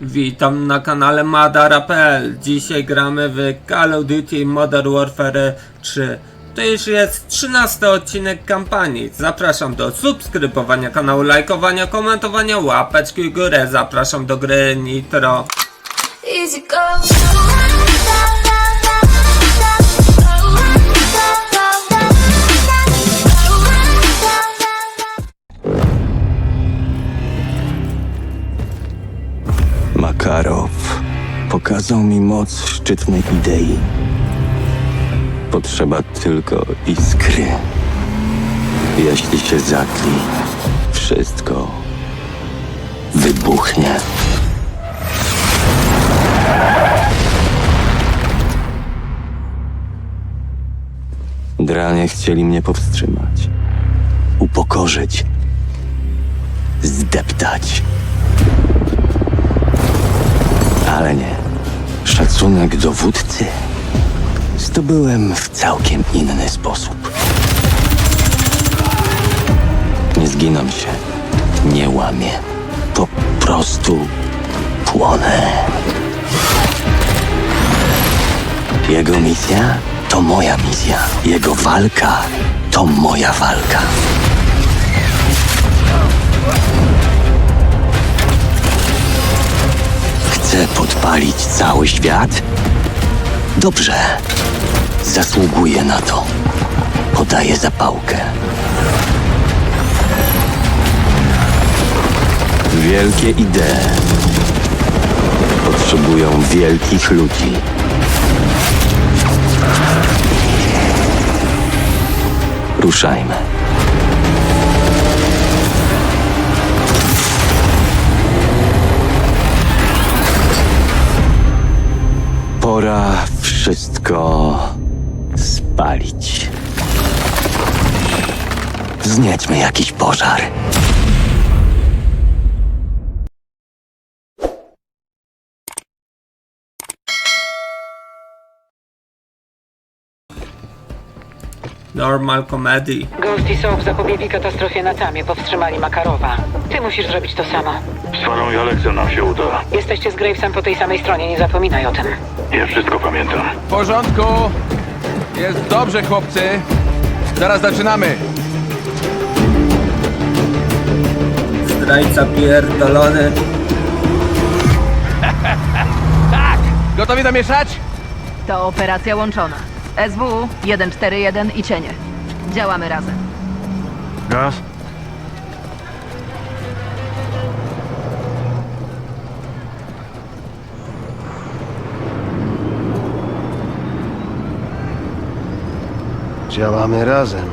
Witam na kanale Madara.pl. Dzisiaj gramy w Call of Duty Modern Warfare 3. To już jest 13 odcinek kampanii. Zapraszam do subskrybowania kanału, lajkowania, komentowania, łapeczki w górę. Zapraszam do gry Nitro. Easy go. Makarow pokazał mi moc szczytnej idei. Potrzeba tylko iskry. Jeśli się zatli, wszystko wybuchnie. Dranie chcieli mnie powstrzymać, upokorzyć, zdeptać. Ale nie. Szacunek dowódcy zdobyłem w całkiem inny sposób. Nie zginam się, nie łamię. Po prostu płonę. Jego misja to moja misja. Jego walka to moja walka. Chcę podpalić cały świat? Dobrze. Zasługuję na to. Podaję zapałkę. Wielkie idee potrzebują wielkich ludzi. Ruszajmy. Pora wszystko spalić. Wzniećmy jakiś pożar. Normal Comedy. Ghost i Soap zapobiegli katastrofie na Tamie, powstrzymali Makarowa. Ty musisz zrobić to samo. Z Farą i Aleksem nam się uda. Jesteście z Gravesem po tej samej stronie, nie zapominaj o tym. Ja wszystko pamiętam. W porządku. Jest dobrze, chłopcy. Zaraz zaczynamy. Zdrajca pierdolony. Gotowi zamieszać? To operacja łączona. SW 141 i cienie. Działamy razem. Gaz? Działamy razem.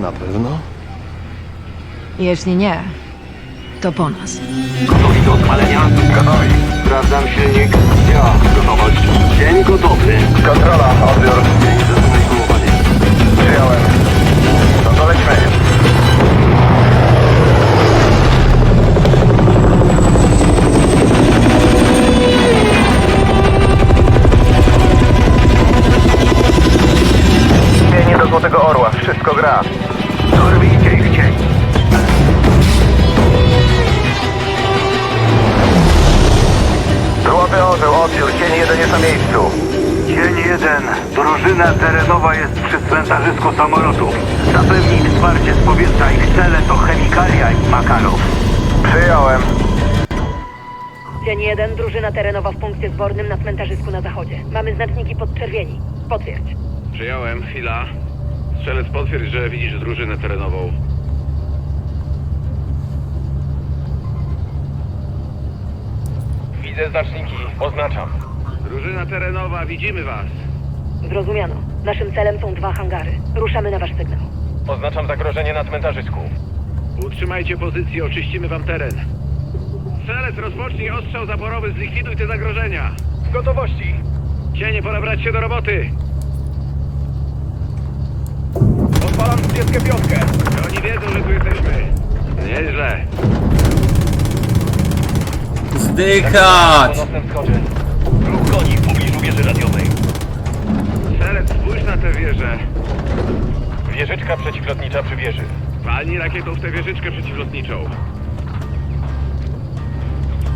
Na pewno? Jeśli nie, to po nas. Gotowi do odpalenia? Gotowi. Sprawdzam silnik. Działa. Gotowość. Dzień gotowy. Kontrola. Odbiór. Dzień zaznaczony. Przyjąłem. No to lećmy. Zmienię do Złotego Orła. Wszystko gra. Cień jeden jest na miejscu. Cień jeden, drużyna terenowa jest przy cmentarzysku samolotów. Zapewnij wsparcie z powietrza, ich cele to chemikalia i Makarow. Przyjąłem. Dzień 1, drużyna terenowa w punkcie zbornym na cmentarzysku na zachodzie. Mamy znaczniki podczerwieni. Potwierdź. Przyjąłem, chwila. Strzelec potwierdź, że widzisz drużynę terenową. Widzę znaczniki, oznaczam. Drużyna terenowa, widzimy was. Zrozumiano. Naszym celem są dwa hangary. Ruszamy na wasz sygnał. Oznaczam zagrożenie na cmentarzysku. Utrzymajcie pozycję, oczyścimy wam teren. Strzelec, rozpocznij ostrzał zaporowy, zlikwiduj te zagrożenia. W gotowości. Cienie, pora brać się do roboty. Odpalam spieskę piątkę. Oni wiedzą, że tu jesteśmy. Nieźle. Zdykać! Ponownym. Ruch koni w pobliżu wieży radiowej. Strzelec, spójrz na tę wieżę. Wieżyczka przeciwlotnicza przy wieży. Walnij rakietą w tę wieżyczkę przeciwlotniczą.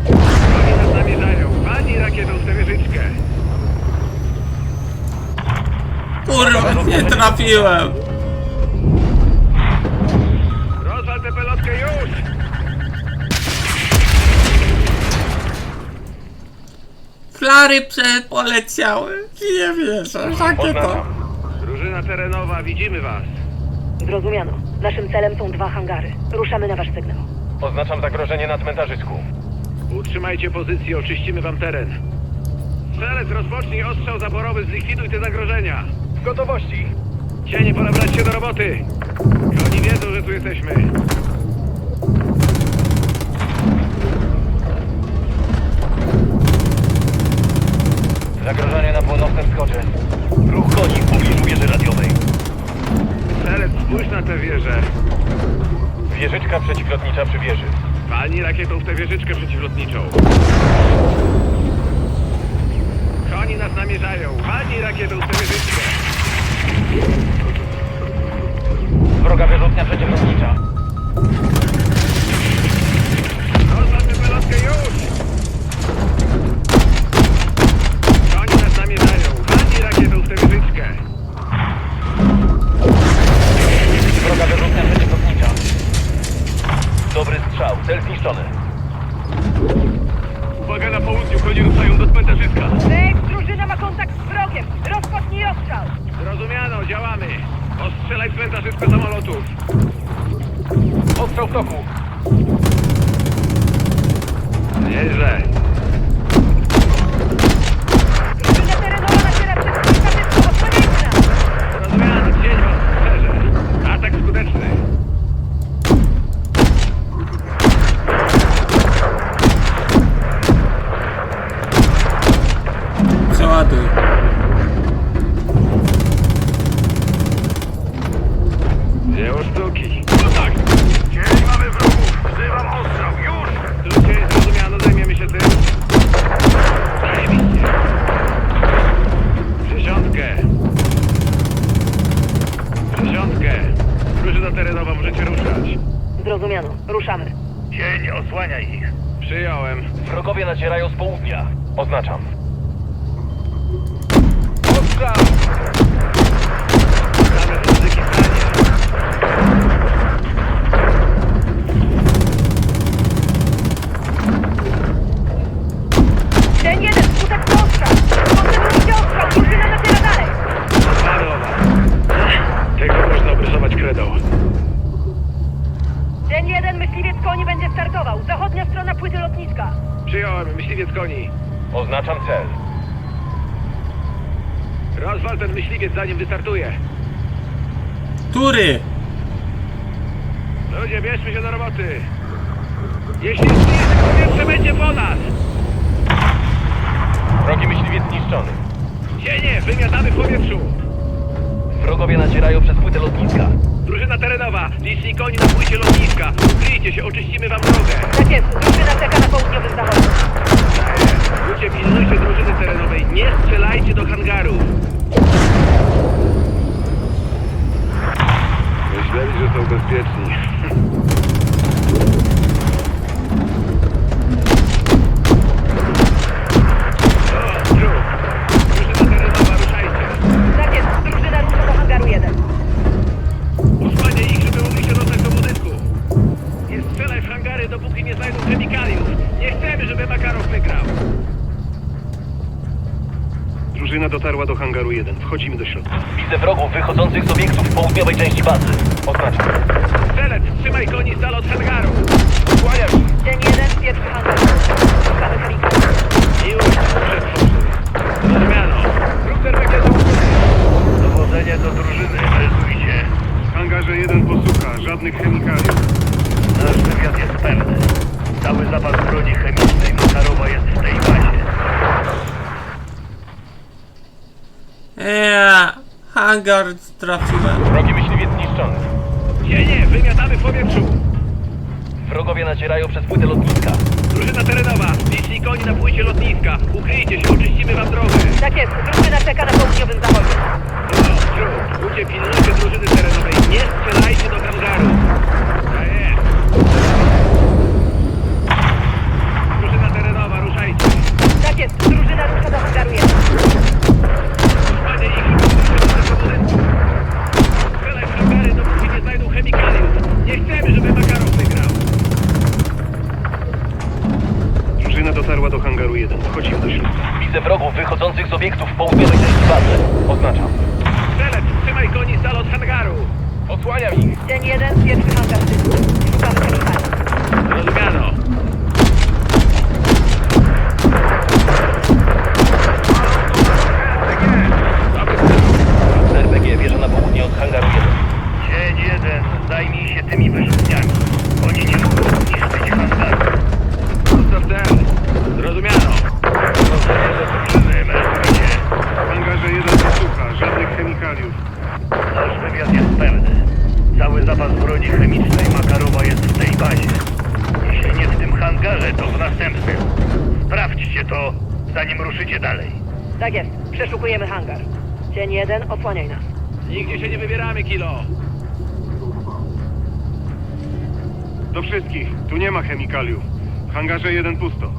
Oni nas namierzają. Walnij rakietą w tę wieżyczkę. Kurwa, nie trafiłem! Rozwal tę pelotkę już! Flary prze poleciały. Nie wierzę, jakie to... Drużyna terenowa, widzimy was. Zrozumiano. Naszym celem są dwa hangary. Ruszamy na wasz sygnał. Oznaczam zagrożenie na cmentarzysku. Utrzymajcie pozycję, oczyścimy wam teren. Strzelec, rozpocznij ostrzał zaporowy, zlikwiduj te zagrożenia. W gotowości. Cienie, pora brać się do roboty. Oni wiedzą, że tu jesteśmy. Zagrożenie na północnym wschodzie. Ruch koni w pobliżu wieży radiowej. Strzelec, spójrz na tę wieżę. Wieżyczka przeciwlotnicza przy wieży. Walnij rakietą w tę wieżyczkę przeciwlotniczą. Koni nas namierzają. Walnij rakietą w tę wieżyczkę. Wroga wyrzutnia przeciwlotnicza. Tę pelotkę już! Tę wieżyczkę. Wroga wyrzutnia przeciwlotnicza. Dobry strzał. Cel zniszczony. Uwaga na południu, koni ruszają do cmentarzyska. Rex, drużyna ma kontakt z wrogiem. Rozpocznij ostrzał. Zrozumiano, działamy. Ostrzelaj cmentarzysko samolotów. Ostrzał w toku. Nieźle. Wrogowie nacierają przez płytę lotniska. Drużyna terenowa, liczni koni na płycie lotniska. Ukryjcie się, oczyścimy wam drogę. Tak jest. Drużyna czeka na południowym zachodzie. Ludzie, pilnujcie drużyny terenowej. Nie strzelajcie do hangarów. Myśleli, że są bezpieczni. Hangaru 1. Wchodzimy do środka. Widzę wrogów wychodzących z obiektów w południowej części bazy. Oznaczam. Strzelec, trzymaj koni z dala od hangaru. Kłaniam się. Dzień jeden. Pierwszy hangar. Szukamy chemika. Miłość przetworzy. Rakietą. Dowodzenie do drużyny. Aresztujcie. W hangarze 1 posłucha. Żadnych chemikaliów. Nasz wywiad jest pewny. Cały zapas broni chemicznej Makarowa jest w tej bazie. Eee, hangar trafiłem. Wrogi myśliwiec zniszczony. Cienie, wymiatamy w powietrzu. Wrogowie nacierają przez płytę lotniska. Drużyna terenowa. Liczni koni na płycie lotniska. Ukryjcie się, oczyścimy wam drogę. Tak jest. Drużyna czeka na południowym zachodzie. O, Drew, ludzie, pilnujcie zajmij się tymi wyrzutniami. Oni nie mogą zniszczyć hangaru. Zostaw cel. Zrozumiano. W hangarze 1 posłucha, żadnych chemikaliów. Nasz wywiad jest pewny. Cały zapas broni chemicznej Makarowa jest w tej bazie. Jeśli nie w tym hangarze, to w następnym. Sprawdźcie to, zanim ruszycie dalej. Tak jest, przeszukujemy hangar. Dzień jeden, osłaniaj nas. Nigdzie się nie wybieramy, Kilo. Do wszystkich, tu nie ma chemikaliów. W hangarze 1 pusto.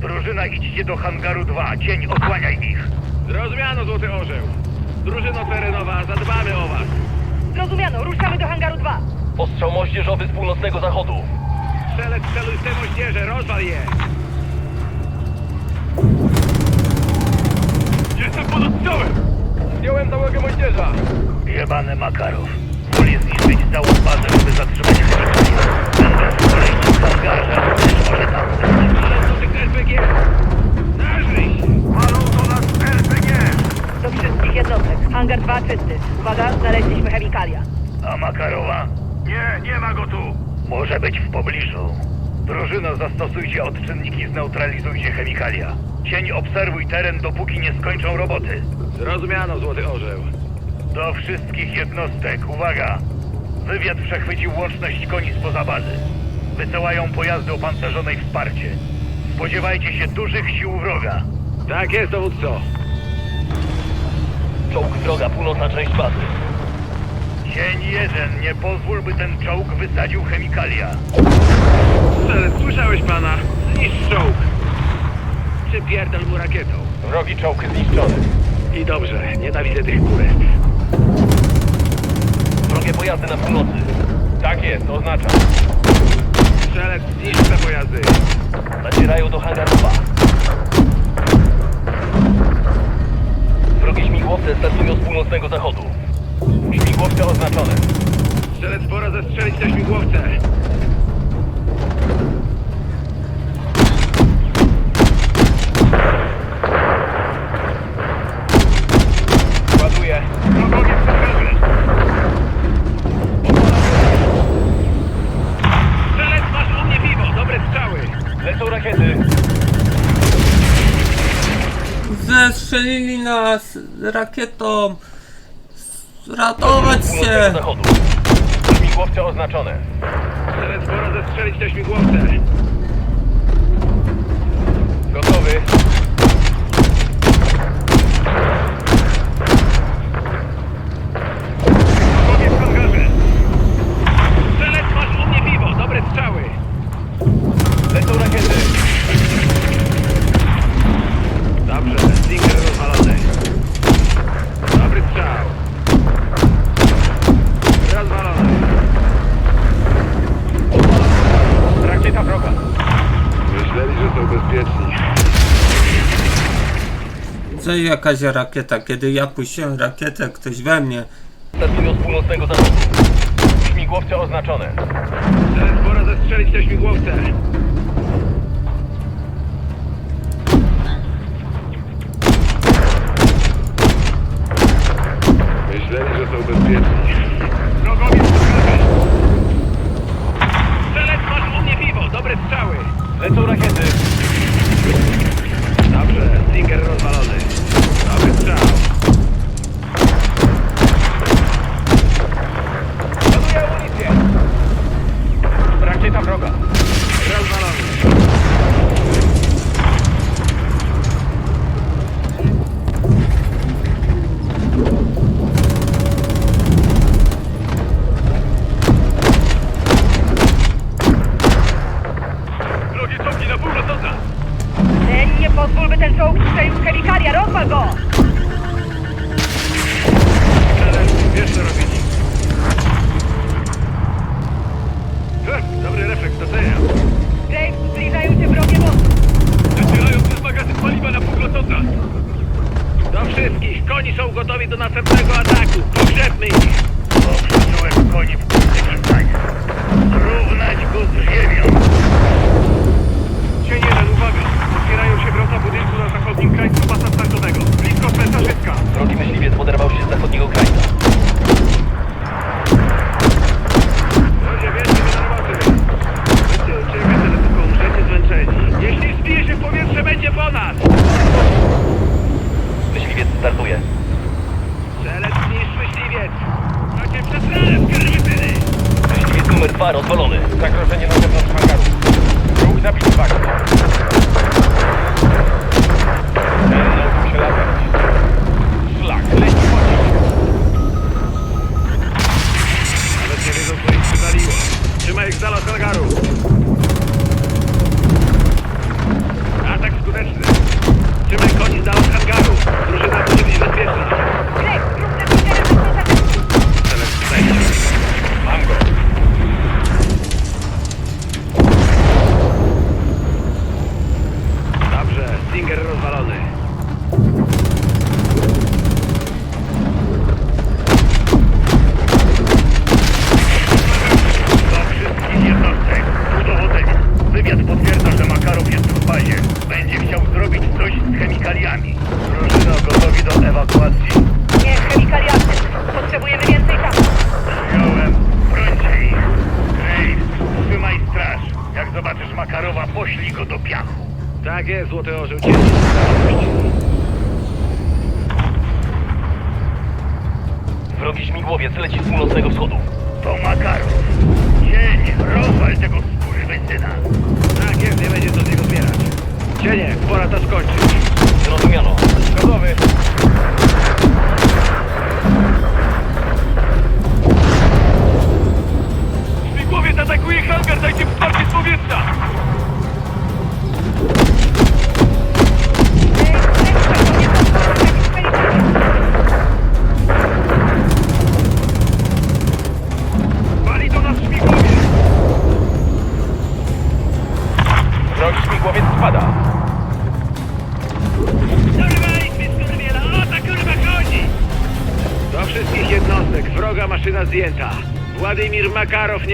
Drużyna, idźcie do hangaru 2. Cień, osłaniaj ich. Zrozumiano, Złoty Orzeł. Drużyno terenowa, zadbamy o was. Zrozumiano, ruszamy do hangaru 2. Ostrzał moździerzowy z północnego zachodu. Strzelec celuj w te moździerze, rozwal je. Jestem pod odstrzałem. Zdjąłem załogę moździerza. Jebany Makarow. Wolę zniszczyć całą bazę, żeby zatrzymać chemikalię. Do nas RPG! Do wszystkich jednostek. Hangar 2 czysty. Uwaga, znaleźliśmy chemikalia. A Makarowa? Nie, nie ma go tu. Może być w pobliżu. Drużyno, zastosujcie odczynniki, zneutralizujcie chemikalia. Cień, obserwuj teren, dopóki nie skończą roboty. Zrozumiano, Złoty Orzeł. Do wszystkich jednostek, uwaga! Wywiad przechwycił łączność koni spoza bazy. Wysyłają pojazdy opancerzonej wsparcie. Spodziewajcie się dużych sił wroga. Tak jest, dowódco. Czołg wroga, północna część bazy. Cień jeden, nie pozwól, by ten czołg wysadził chemikalia. Słyszałeś pana? Zniszcz czołg. Przypierdol mu rakietą. Wrogi czołg zniszczony. I dobrze, nienawidzę tych kurestw. Wrogie pojazdy na północy. Tak jest, oznaczam. Strzelec, zniszcz te pojazdy. Nacierają do hangaru 2. Wrogie śmigłowce startują z północnego zachodu. Śmigłowce oznaczone. Strzelec, pora zestrzelić te śmigłowce. Zestrzelili nas rakietą. Ratować się! zachodu. Śmigłowce oznaczone. Strzelec, pora zestrzelić te śmigłowce. Gotowy. Jakaś rakieta? Kiedy ja puściłem rakietę, ktoś we mnie. Startują z północnego zachodu. Śmigłowce oznaczone. Teraz pora zestrzelić te śmigłowce. Myśleli, że są bezpieczni. Wrogowie leci z północnego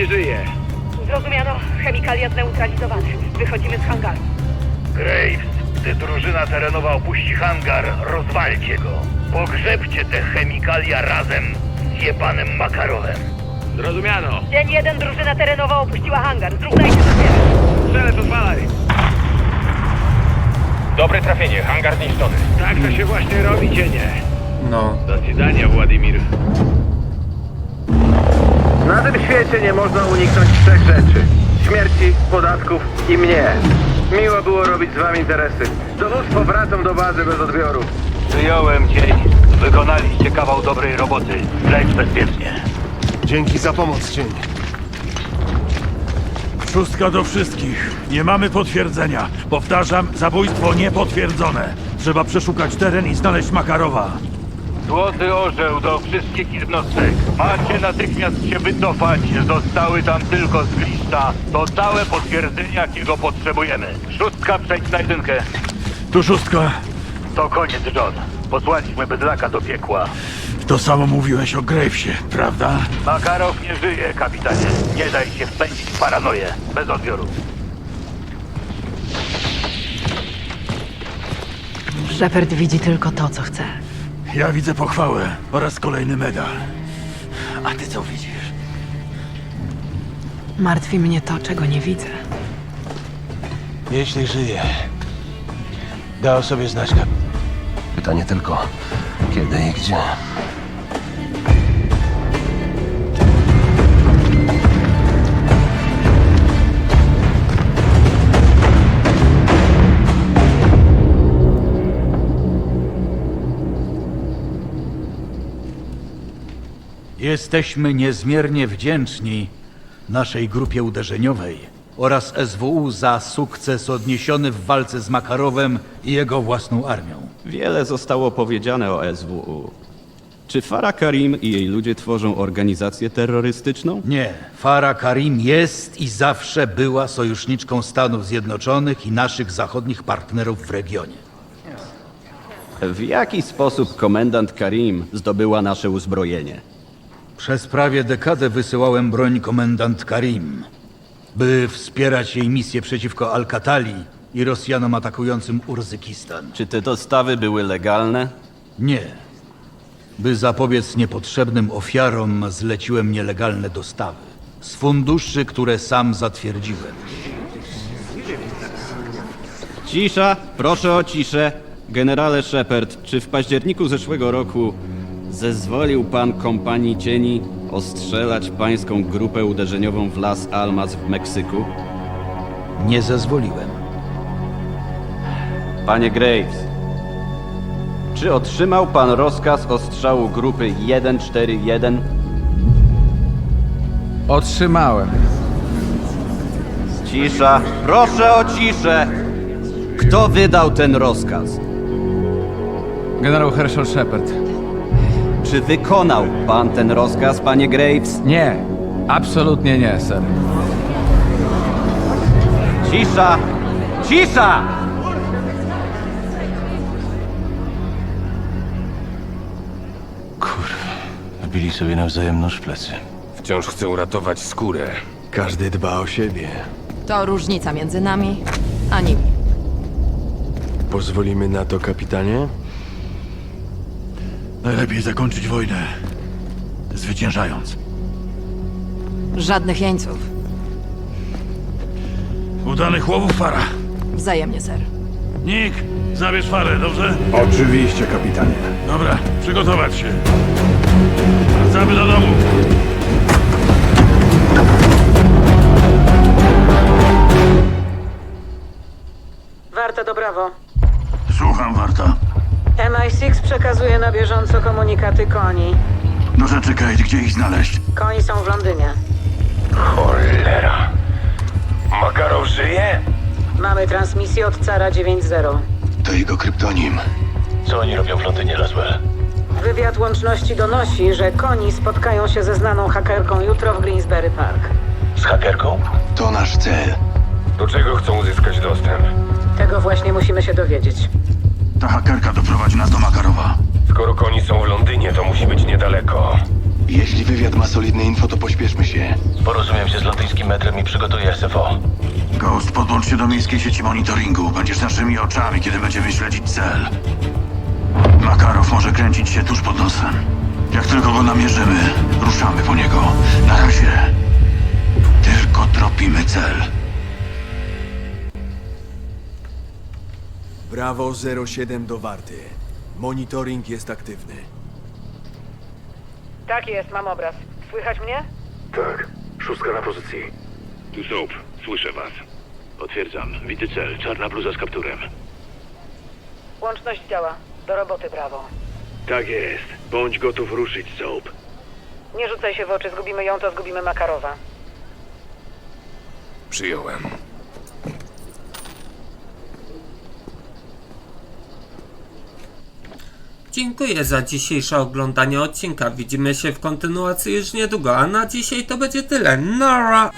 nie żyje. Zrozumiano. Chemikalia zneutralizowane. Wychodzimy z hangaru. Graves, gdy drużyna terenowa opuści hangar, rozwalcie go. Pogrzebcie te chemikalia razem z jebanym Makarowem. Zrozumiano. Dzień jeden drużyna terenowa opuściła hangar. Zrównajcie teraz. Strzelec odpalaj! Dobre trafienie, hangar zniszczony. Tak to się właśnie robi, cienie. No. Do widzenia, Władimir. Na tym świecie nie można uniknąć trzech rzeczy. Śmierci, podatków i mnie. Miło było robić z wami interesy. Dowództwo wracam do bazy bez odbioru. Przyjąłem cień. Wykonaliście kawał dobrej roboty. Leć bezpiecznie. Dzięki za pomoc, cień. Szóstka do wszystkich. Nie mamy potwierdzenia. Powtarzam, zabójstwo niepotwierdzone. Trzeba przeszukać teren i znaleźć Makarowa. Złoty orzeł do wszystkich jednostek. Macie natychmiast się wycofać. Zostały tam tylko zgliszcza. To całe potwierdzenie, jakiego potrzebujemy. Szóstka, przejdź na jedynkę. Tu szóstka. To koniec, John. Posłaliśmy bydlaka do piekła. To samo mówiłeś o Gravesie, prawda? Makarow nie żyje, kapitanie. Nie daj się wpędzić w paranoję. Bez odbioru. Shepard widzi tylko to, co chce. Ja widzę pochwałę oraz kolejny medal. A ty co widzisz? Martwi mnie to, czego nie widzę. Jeśli żyje, da o sobie znać. Pytanie tylko, kiedy i gdzie. Jesteśmy niezmiernie wdzięczni naszej grupie uderzeniowej oraz SWU za sukces odniesiony w walce z Makarowem i jego własną armią. Wiele zostało powiedziane o SWU. Czy Farah Karim i jej ludzie tworzą organizację terrorystyczną? Nie, Farah Karim jest i zawsze była sojuszniczką Stanów Zjednoczonych i naszych zachodnich partnerów w regionie. W jaki sposób komendant Karim zdobyła nasze uzbrojenie? Przez prawie dekadę wysyłałem broń komendant Karim, by wspierać jej misję przeciwko Al-Katali i Rosjanom atakującym Urzykistan. Czy te dostawy były legalne? Nie. By zapobiec niepotrzebnym ofiarom, zleciłem nielegalne dostawy. Z funduszy, które sam zatwierdziłem. Cisza, proszę o ciszę. Generale Shepard, czy w październiku zeszłego roku zezwolił pan kompanii cieni ostrzelać pańską grupę uderzeniową w Las Almas w Meksyku? Nie zezwoliłem. Panie Graves, czy otrzymał pan rozkaz ostrzału grupy 141? Otrzymałem. Cisza, proszę o ciszę! Kto wydał ten rozkaz? Generał Herschel Shepard. Czy wykonał pan ten rozkaz, panie Graves? Nie, absolutnie nie, sir. Cisza! Cisza! Wbili sobie nawzajem nóż w plecy. Wciąż chcę uratować skórę. Każdy dba o siebie. To różnica między nami a nimi. Pozwolimy na to, kapitanie? Najlepiej zakończyć wojnę, zwyciężając. Żadnych jeńców. Udanych łowów, Fara. Wzajemnie, ser. Nick, zabierz Farę, dobrze? Oczywiście, kapitanie. Dobra, przygotować się. Wracamy do domu. Warta do Brawo. Słucham, Warta. MI6 przekazuje na bieżąco komunikaty koni. Do rzeczy, Kate, gdzie ich znaleźć? Koni są w Londynie. Cholera. Makarow żyje? Mamy transmisję od Cara 9.0. To jego kryptonim. Co oni robią w Londynie, Laswell? Wywiad łączności donosi, że koni spotkają się ze znaną hakerką jutro w Greensbury Park. Z hakerką? To nasz cel. Do czego chcą uzyskać dostęp? Tego właśnie musimy się dowiedzieć. Ta hakerka do. Skoro koni są w Londynie, to musi być niedaleko. Jeśli wywiad ma solidne info, to pośpieszmy się. Porozumiem się z londyńskim metrem i przygotuję SFO. Ghost, podłącz się do miejskiej sieci monitoringu. Będziesz naszymi oczami, kiedy będziemy śledzić cel. Makarow może kręcić się tuż pod nosem. Jak tylko go namierzymy, ruszamy po niego. Na razie tylko tropimy cel. Brawo 07 do Warty. Monitoring jest aktywny. Tak jest, mam obraz. Słychać mnie? Tak. Szóstka na pozycji. Tu Soap, słyszę was. Potwierdzam, widzę cel, czarna bluza z kapturem. Łączność działa. Do roboty, brawo. Tak jest. Bądź gotów ruszyć, Soap. Nie rzucaj się w oczy, zgubimy ją, to zgubimy Makarowa. Przyjąłem. Dziękuję za dzisiejsze oglądanie odcinka. Widzimy się w kontynuacji już niedługo, a na dzisiaj to będzie tyle. Nara!